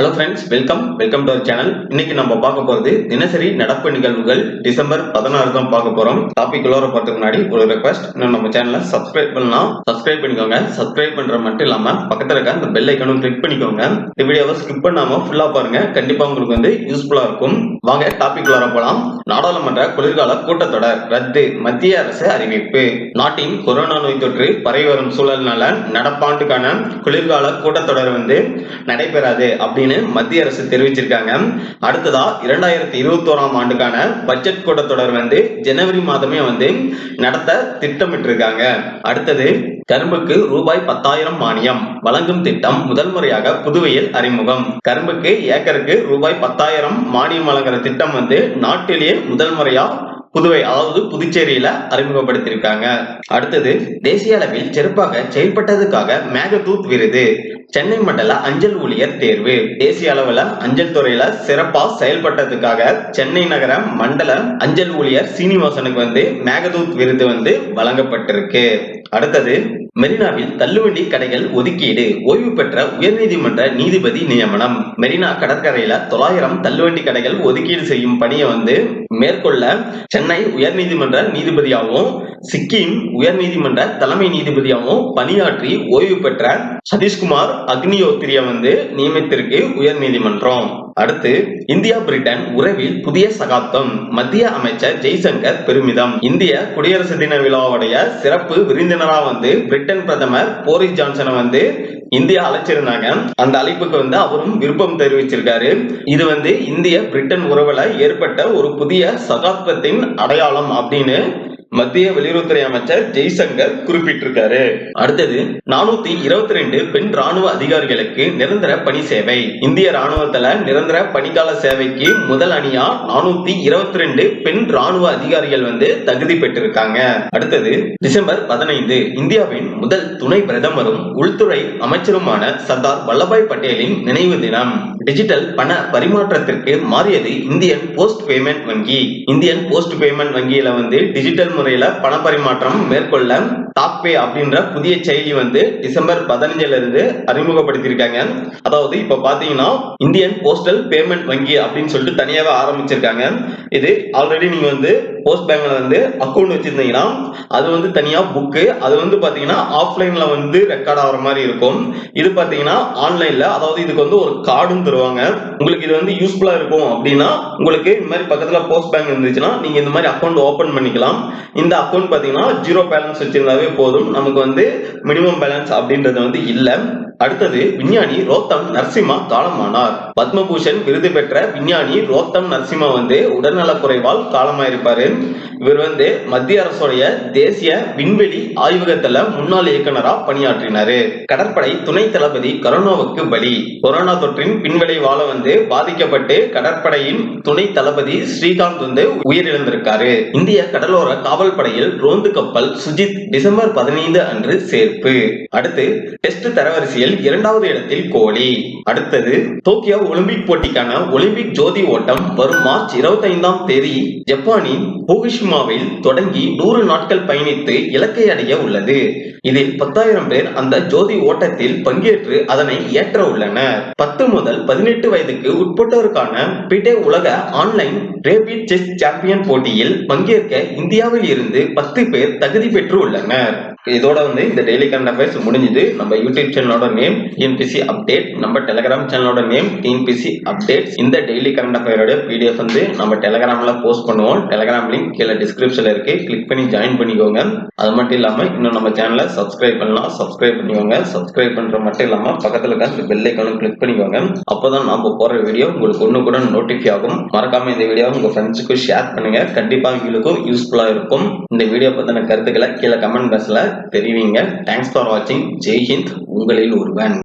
Hello friends welcome welcome to our channel இன்னைக்கு நம்ம பார்க்க போறது தினசரி நடப்பு நிகழ்வுகள் டிசம்பர் பதினாறு தான் பார்க்க போறோம். டாபிக் உள்ள போறதுக்கு முன்னாடி ஒரு ரெக்வஸ்ட் இன்னும் நம்ம சேனலை சப்ஸ்கிரைப் பண்ணலாம் சப்ஸ்கிரைப் பண்ணிக்கோங்க. சப்ஸ்கிரைப் பண்ற மட்டும் இல்லாம பக்கத்துல இருக்க அந்த பெல் ஐக்கனும் கிளிக் பண்ணிக்கோங்க. இந்த வீடியோவை ஸ்கிப் பண்ணாம ஃபுல்லா பாருங்க. கண்டிப்பா உங்களுக்கு வந்து யூஸ்ஃபுல்லா இருக்கும். வாங்க டாபிக் உள்ள போலாம் நாடாளுமன்ற குளிர்கால கூட்டத்தொடர் ரத்து மத்திய அரசு அறிவிப்பு. நாட்டின் கொரோனா நோய் தொற்று பரவி வரும் சூழல்னால நடப்பாண்டுக்கான குளிர்கால கூட்டத்தொடர் வந்து நடைபெறாது அப்படின்னு மத்திய அரசு தெரிவிச்சிருக்காங்க. அடுத்ததா இரண்டாயிரத்தி இருபத்தி ஓராம் ஆண்டுக்கான பட்ஜெட் கூட்டத்தொடர் வந்து ஜனவரி மாதமே வந்து நடத்த திட்டமிட்டிருக்காங்க. அடுத்தது கரும்புக்கு ரூபாய் பத்தாயிரம் மானியம் வழங்கும் திட்டம் முதல் முறையாக புதுவையில் அறிமுகம். கரும்புக்கு ஏக்கருக்கு ரூபாய் பத்தாயிரம் மானியம் வழங்குற திட்டம் வந்து நாட்டிலேயே முதல் முறையா புதுவை அதாவது புதுச்சேரியில அறிமுகப்படுத்தியிருக்காங்க. அடுத்தது தேசிய அளவில் சிறப்பாக செயல்பட்டதுக்காக மேகதூத் விருது. சென்னை மண்டல அஞ்சல் ஊழியர் தேர்வு. தேசிய அளவுல அஞ்சல் துறையில சிறப்பா செயல்பட்டதுக்காக சென்னை நகர மண்டல அஞ்சல் ஊழியர் சீனிவாசனுக்கு வந்து மேகதூத் விருது வந்து வழங்கப்பட்டிருக்கு. அடுத்தது மெரினாவில் தள்ளுவண்டி கடைகள் ஒதுக்கீடு ஓய்வு பெற்ற உயர்நீதிமன்ற நீதிபதி நியமனம். மெரினா கடற்கரையில தொள்ளாயிரம் தள்ளுவண்டி கடைகள் ஒதுக்கீடு செய்யும் பணியை வந்து மேற்கொள்ள சென்னை உயர்நீதிமன்ற நீதிபதியாகவும் சிக்கிம் உயர்நீதிமன்ற தலைமை நீதிபதியாகவும் பணியாற்றி ஓய்வு பெற்ற சதீஷ்குமார் அக்னியோத்திரிய வந்து நியமித்திருக்கு உயர்நீதிமன்றம். அடுத்து இந்தியா பிரிட்டன் உறவில் புதிய சகாப்தம். மத்திய அமைச்சர் ஜெய்சங்கர் பெருமிதம். இந்திய குடியரசு தின விழாவுடைய சிறப்பு விருந்தினரா வந்து பிரிட்டன் பிரதமர் போரிஸ் ஜான்சனை வந்து இந்தியா அழைச்சிருந்தாங்க. அந்த அழைப்புக்கு வந்து அவரும் விருப்பம் தெரிவிச்சிருக்காரு. இது வந்து இந்திய பிரிட்டன் உறவுல ஏற்பட்ட ஒரு புதிய சகாப்தத்தின் அடையாளம் அப்படின்னு மத்திய வெளியுறவுத்துறை அமைச்சர் ஜெய்சங்கர் குறிப்பிட்டிருக்காரு. அடுத்தது நானூத்தி இருபத்தி ரெண்டு பெண் ராணுவ அதிகாரிகளுக்கு நிரந்தர பணி சேவை. இந்திய ராணுவத்துல நிரந்தர பணிக்கால சேவைக்கு முதல் அணியா நானூத்தி இருபத்தி ரெண்டு பெண் ராணுவ அதிகாரிகள் வந்து தகுதி பெற்றிருக்காங்க. அடுத்தது டிசம்பர் பதினைந்து இந்தியாவின் முதல் துணை பிரதமரும் உள்துறை அமைச்சருமான சர்தார் வல்லபாய் பட்டேலின் நினைவு தினம். டிஜிட்டல் பண பரிமாற்றத்திற்கு மாறியது இந்தியன் போஸ்ட் பேமெண்ட் வங்கி. இந்தியன் போஸ்ட் பேமெண்ட் வங்கியில வந்து டிஜிட்டல் முறையில பண பரிமாற்றம் மேற்கொள்ள டாக்பே அப்படின்ற புதிய செயலி வந்து டிசம்பர் பதினஞ்சுல இருந்து அறிமுகப்படுத்தியிருக்காங்க. அதாவது இப்ப பாத்தீங்கன்னா இந்தியன் போஸ்டல் பேமெண்ட் வங்கி அப்படின்னு சொல்லிட்டு தனியாவே ஆரம்பிச்சிருக்காங்க. இது ஆல்ரெடி நீங்க வந்து போஸ்ட் பேங்க்ல வந்து அக்கௌண்ட் வச்சிருந்தீங்கன்னா அது வந்து தனியா புக்கு அது வந்து பாத்தீங்கன்னா ஆஃப்லைன்ல வந்து ரெக்கார்ட் ஆகிற மாதிரி இருக்கும். இது பாத்தீங்கன்னா ஆன்லைன்ல அதாவது இதுக்கு வந்து ஒரு கார்டும் தருவாங்க. உங்களுக்கு இது வந்து யூஸ்ஃபுல்லா இருக்கும் அப்படின்னா உங்களுக்கு இந்த மாதிரி பக்கத்துல போஸ்ட் பேங்க் இருந்துச்சுன்னா நீங்க இந்த மாதிரி அக்கௌண்ட் ஓபன் பண்ணிக்கலாம். இந்த அக்கௌண்ட் பாத்தீங்கன்னா ஜீரோ பேலன்ஸ் வச்சிருந்தாவே போதும். நமக்கு வந்து மினிமம் பேலன்ஸ் அப்படின்றது வந்து இல்லை. அடுத்தது விஞ்ஞானி ரோத்தம் நரசிம்மா காலமானார். பத்மபூஷன் விருது பெற்ற விஞ்ஞானி ரோத்தம் நரசிம்மா வந்து உடல்நலக் குறைவால் காலமாயிருப்பாரு. இவர் வந்து மத்திய அரசுடைய தேசிய விண்வெளி ஆய்வகத்துல முன்னாள் இயக்குனரா பணியாற்றினாரு. கடற்படை துணை தளபதி கரோனாவுக்கு பலி. கொரோனா தொற்றின் பின்விளைவால வந்து பாதிக்கப்பட்டு கடற்படையின் துணை தளபதி ஸ்ரீகாந்த் வந்து உயிரிழந்திருக்காரு. இந்திய கடலோர காவல் படையில் ரோந்து கப்பல் சுஜித் டிசம்பர் பதினைந்து அன்று சேர்ப்பு. அடுத்து டெஸ்ட் தரவரிசையில் இரண்டாவது இடத்தில் கோலி அடுத்தது டோக்கியோ ஒலிம்பிக் போட்டிக்கான ஒலிம்பிக் ஜோதி ஓட்டம் வரும் மார்ச் இருபத்தி ஐந்தாம் தேதி ஜப்பானின் பூகுஷிமாவில் தொடங்கி நூறு நாட்கள் பயணித்து இலக்கை அடைய உள்ளது. இதில் பத்தாயிரம் பேர் அந்த ஜோதி ஓட்டத்தில் பங்கேற்று அதனை ஏற்ற உள்ளனர். பத்து முதல் பதினெட்டு வயதுக்கு உட்பட்டோருக்கான பிடே உலக ஆன்லைன் ரேபிட் செஸ் சாம்பியன் போட்டியில் பங்கேற்க இந்தியாவில் இருந்து பத்து பேர் தகுதி பெற்று உள்ளனர். இதோட வந்து இந்த டெய்லி கரண்ட் அஃபேர்ஸ் முடிஞ்சது. நம்ம யூடியூப் சேனலோட நேம் டிஎன்பிசி அப்டேட் நம்ம டெலகிராம் சேனலோட நேம் டிஎன்பிசி அப்டேட் இந்த டெய்லி கரண்ட் அஃபேரோட பிடிஎஃப் வந்து நம்ம டெலிகிராம்ல போஸ்ட் பண்ணுவோம். டெலகிராம் லிங்க் கீழே டிஸ்கிரிப்ஷன்ல இருக்கு. கிளிக் பண்ணி ஜாயின் பண்ணிக்கோங்க. அது மட்டும் இல்லாம இன்னும் நம்ம சேனலை சப்ஸ்கிரைப் பண்ணலாம். சப்ஸ்கிரைப் பண்ணிக்கோங்க. சப்ஸ்கிரைப் பண்ற மட்டும் இல்லாம பக்கத்துல இருக்க அந்த பெல் ஐக்கானும் கிளிக் பண்ணிக்கோங்க. அப்போதான் நம்ம போற வீடியோ உங்களுக்கு ஒண்ணு கூட நோட்டிஃபை ஆகும். மறக்காம இந்த வீடியோ உங்க ஃப்ரெண்ட்ஸுக்கு ஷேர் பண்ணுங்க. கண்டிப்பா உங்களுக்கும் யூஸ்ஃபுல்லா இருக்கும். இந்த வீடியோ பத்தின கருத்துக்களை கீழே கமெண்ட் பாக்ஸ்ல தெரிவிங்க தேங்க்ஸ் ஃபார் வாட்சிங் ஜெய் ஹிந்த் உங்களில் ஒருவன்.